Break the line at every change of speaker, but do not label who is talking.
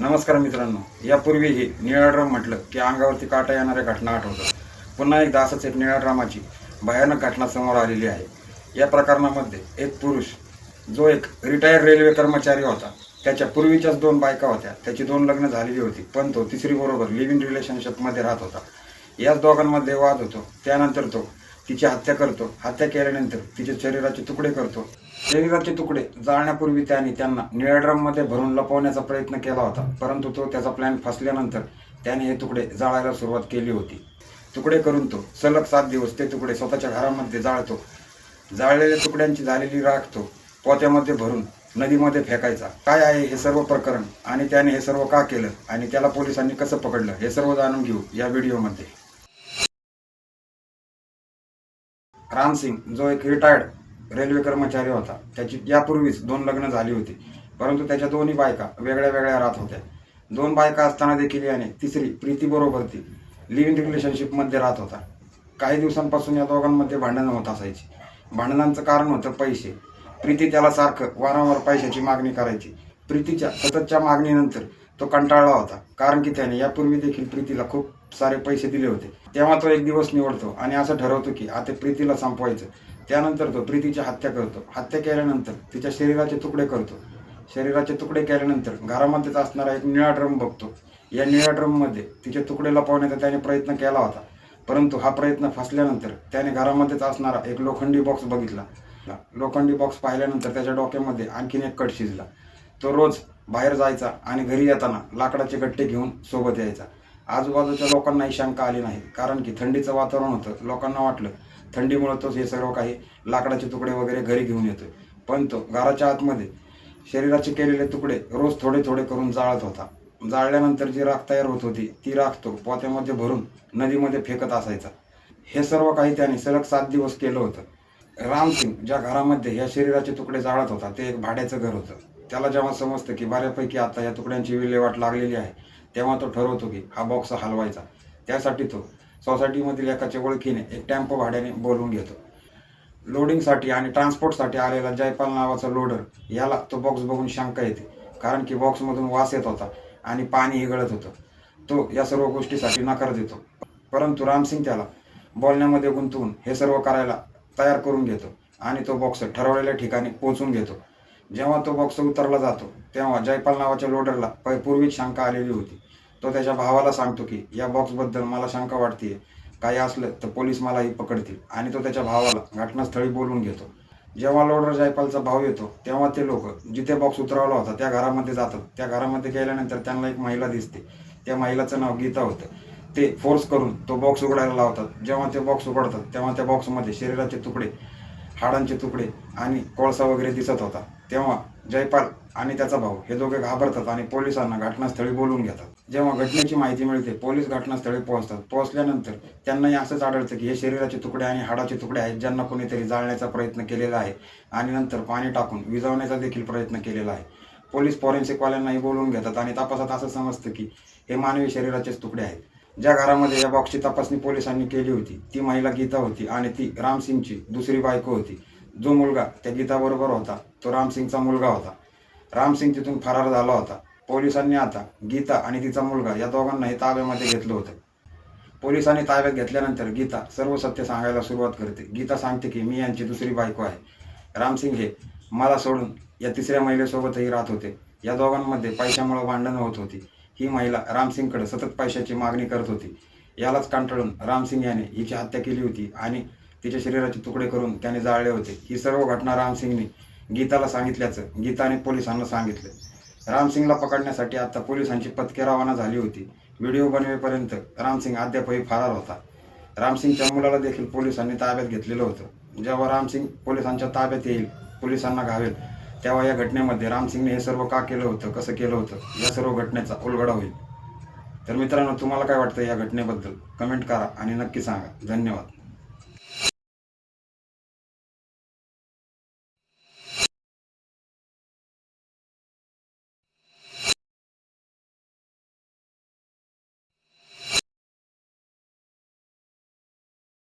नमस्कार मित्रांनो. यापूर्वीही निळा ड्रम म्हटलं की अंगावरती काटा येणाऱ्या घटना आठवतात. पुन्हा एकदा असंच एक निळ्या ड्रामाची भयानक घटना समोर आलेली आहे. या प्रकरणामध्ये एक पुरुष जो एक रिटायर्ड रेल्वे कर्मचारी होता. त्याच्या पूर्वीच्याच दोन बायका होत्या. त्याची दोन लग्न झालेली होती पण तो तिसरीबरोबर लिव्ह इन रिलेशनशिपमध्ये राहत होता. याच दोघांमध्ये वाद होतो. त्यानंतर तो तिची हत्या करतो. हत्या केल्यानंतर तिचे शरीराचे तुकडे करतो. शरीराचे तुकडे जाळण्यापूर्वी त्याने त्यांना निळ्या ड्रममध्ये भरून लपवण्याचा प्रयत्न केला होता. परंतु तो त्याचा प्लॅन फसल्यानंतर त्याने हे तुकडे जाळायला सुरुवात केली होती. तुकडे करून तो सलग सात दिवस ते तुकडे स्वतःच्या घरामध्ये जाळतो. जाळलेल्या तुकड्यांची झालेली राख तो पोत्यामध्ये भरून नदीमध्ये फेकायचा. काय आहे हे सर्व प्रकरण आणि त्याने हे सर्व का केलं आणि त्याला पोलिसांनी कसं पकडलं हे सर्व जाणून घेऊ या व्हिडिओमध्ये. राम सिंग जो एक रिटायर्ड रेल्वे कर्मचारी होता त्याची यापूर्वीच दोन लग्न झाली होती. परंतु त्याच्या दोन्ही बायका वेगळ्या वेगळ्या राहत होत्या. दोन बायका असताना देखील याने तिसरी प्रीतीबरोबर ती लिव्ह इन रिलेशनशिपमध्ये राहत होता. काही दिवसांपासून या दोघांमध्ये भांडणं होत असायची. भांडणांचं कारण होतं पैसे. प्रीती त्याला सारखं वारंवार पैशाची मागणी करायची. प्रीतीच्या सततच्या मागणीनंतर तो कंटाळला होता. कारण की त्याने यापूर्वी देखील प्रीतीला खूप सारे पैसे दिले होते. तेव्हा तो एक दिवस निवडतो आणि असं ठरवतो की आता प्रीतीला संपवायचं. त्यानंतर तो प्रीतीची हत्या करतो. हत्या केल्यानंतर तिच्या शरीराचे तुकडे करतो. शरीराचे तुकडे केल्यानंतर घरामध्येच असणारा एक निळा ड्रम बघतो. या निळ्या ड्रममध्ये तिचे तुकडे लपवण्याचा त्याने प्रयत्न केला होता. परंतु हा प्रयत्न फसल्यानंतर त्याने घरामध्येच असणारा एक लोखंडी बॉक्स बघितला. लोखंडी बॉक्स पाहिल्यानंतर त्याच्या डोक्यामध्ये आणखीन एक कट शिजला. तो रोज बाहेर जायचा आणि घरी येताना लाकडाचे गट्टे घेऊन सोबत यायचा. आजूबाजूच्या लोकांनाही शंका आली नाही कारण की थंडीचं वातावरण होतं लोकांना वाटलं थंडीमुळं तोच हे सर्व काही लाकडाचे तुकडे वगैरे घरी घेऊन येतो पण तो घराच्या आतमध्ये शरीराचे केलेले तुकडे रोज थोडे थोडे करून जाळत होता. जाळल्यानंतर जी राख तयार होत होती ती राख तो पोत्यामध्ये भरून नदीमध्ये फेकत असायचा. हे सर्व काही त्याने सलग सात दिवस केलं होतं. रामसिंग ज्या घरामध्ये या शरीराचे तुकडे जाळत होता ते एक भाड्याचं घर होतं. त्याला जेव्हा समजतं की बऱ्यापैकी आता या तुकड्यांची विल्हेवाट लागलेली आहे तेव्हा तो ठरवतो की हा बॉक्स हलवायचा. त्यासाठी तो सोसायटीमधील एकाच्या ओळखीने एक टेम्पो भाड्याने बोलवून घेतो. लोडिंगसाठी आणि ट्रान्सपोर्टसाठी आलेला जयपाल नावाचा लोडर याला तो बॉक्स बघून शंका येते. कारण की बॉक्समधून वास येत होता आणि पाणी गळत होतं. तो या सर्व गोष्टीसाठी नकार देतो. परंतु रामसिंग त्याला बोलण्यामध्ये गुंतवून हे सर्व करायला तयार करून घेतो आणि तो बॉक्स ठरवलेल्या ठिकाणी पोहोचून घेतो. जेव्हा तो बॉक्स उतरला जातो तेव्हा जयपाल नावाच्या लोडरला पै- पूर्वीच शंका आलेली होती. तो त्याच्या भावाला सांगतो की या बॉक्सबद्दल मला शंका वाटते काही असलं तर पोलीस मलाही पकडतील. आणि तो त्याच्या भावाला घटनास्थळी बोलवून घेतो. जेव्हा लोडर जायपालचा भाव येतो तेव्हा ते लोक जिथे बॉक्स उतरवला होता त्या घरामध्ये जातात. त्या घरामध्ये गेल्यानंतर त्यांना एक महिला दिसते. त्या महिलाचं नाव गीता होतं. ते फोर्स करून तो बॉक्स उघडायला लावतात. जेव्हा ते बॉक्स उघडतात तेव्हा त्या बॉक्समध्ये शरीराचे तुकडे हाडांचे तुकडे आणि कोळसा वगैरे दिसत होता. तेव्हा जयपाल आणि त्याचा भाऊ हे दोघे घाबरतात आणि पोलिसांना घटनास्थळी बोलवून घेतात. जेव्हा घटनेची माहिती मिळते पोलीस घटनास्थळी पोहोचतात. पोहोचल्यानंतर त्यांनाही असंच आढळतं की हे शरीराचे तुकडे आणि हाडाचे तुकडे आहेत ज्यांना कोणीतरी जाळण्याचा प्रयत्न केलेला आहे आणि नंतर पाणी टाकून विझवण्याचा देखील प्रयत्न केलेला आहे. पोलीस फॉरेन्सिकवाल्यांनाही बोलवून घेतात आणि तपासात असं समजतं की हे मानवी शरीराचेच तुकडे आहेत. ज्या घरामध्ये या बॉक्सची तपासणी पोलिसांनी केली होती ती महिला गीता होती आणि ती रामसिंगची दुसरी बायको होती. जो मुलगा त्या गीताबरोबर होता तो रामसिंगचा मुलगा होता. रामसिंग तिथून फरार झाला होता. पोलिसांनी आता गीता आणि तिचा मुलगा या दोघांनाही ताब्यामध्ये घेतलं होतं. पोलिसांनी ताब्यात घेतल्यानंतर गीता सर्व सत्य सांगायला सुरुवात करते. गीता सांगते की मी यांची दुसरी बायको आहे. रामसिंग हे मला सोडून या तिसऱ्या महिलेसोबतही राहत होते. या दोघांमध्ये पैशामुळे भांडणं होत होती. ही महिला रामसिंगकडे सतत पैशाची मागणी करत होती. यालाच कंटाळून रामसिंग याने हिची हत्या केली होती आणि तिच्या शरीराचे तुकडे करून त्याने जाळले होते. ही सर्व घटना रामसिंगने गीताला सांगितल्याचं गीताने पोलिसांना सांगितलं. रामसिंगला पकडण्यासाठी आता पोलिसांची पथके रवाना झाली होती. व्हिडिओ बनवेपर्यंत रामसिंग अद्यापही फरार होता. रामसिंगच्या मुलाला देखील पोलिसांनी ताब्यात घेतलेलं होतं. जेव्हा रामसिंग पोलिसांच्या ताब्यात येईल पोलिसांना घावेल तेव्हा या घटनेमध्ये रामसिंगने हे सर्व का केलं होतं कसं केलं होतं या सर्व घटनेचा उलगडा होईल. तर मित्रांनो तुम्हाला काय वाटतं या घटनेबद्दल? कमेंट करा आणि नक्की सांगा. धन्यवाद.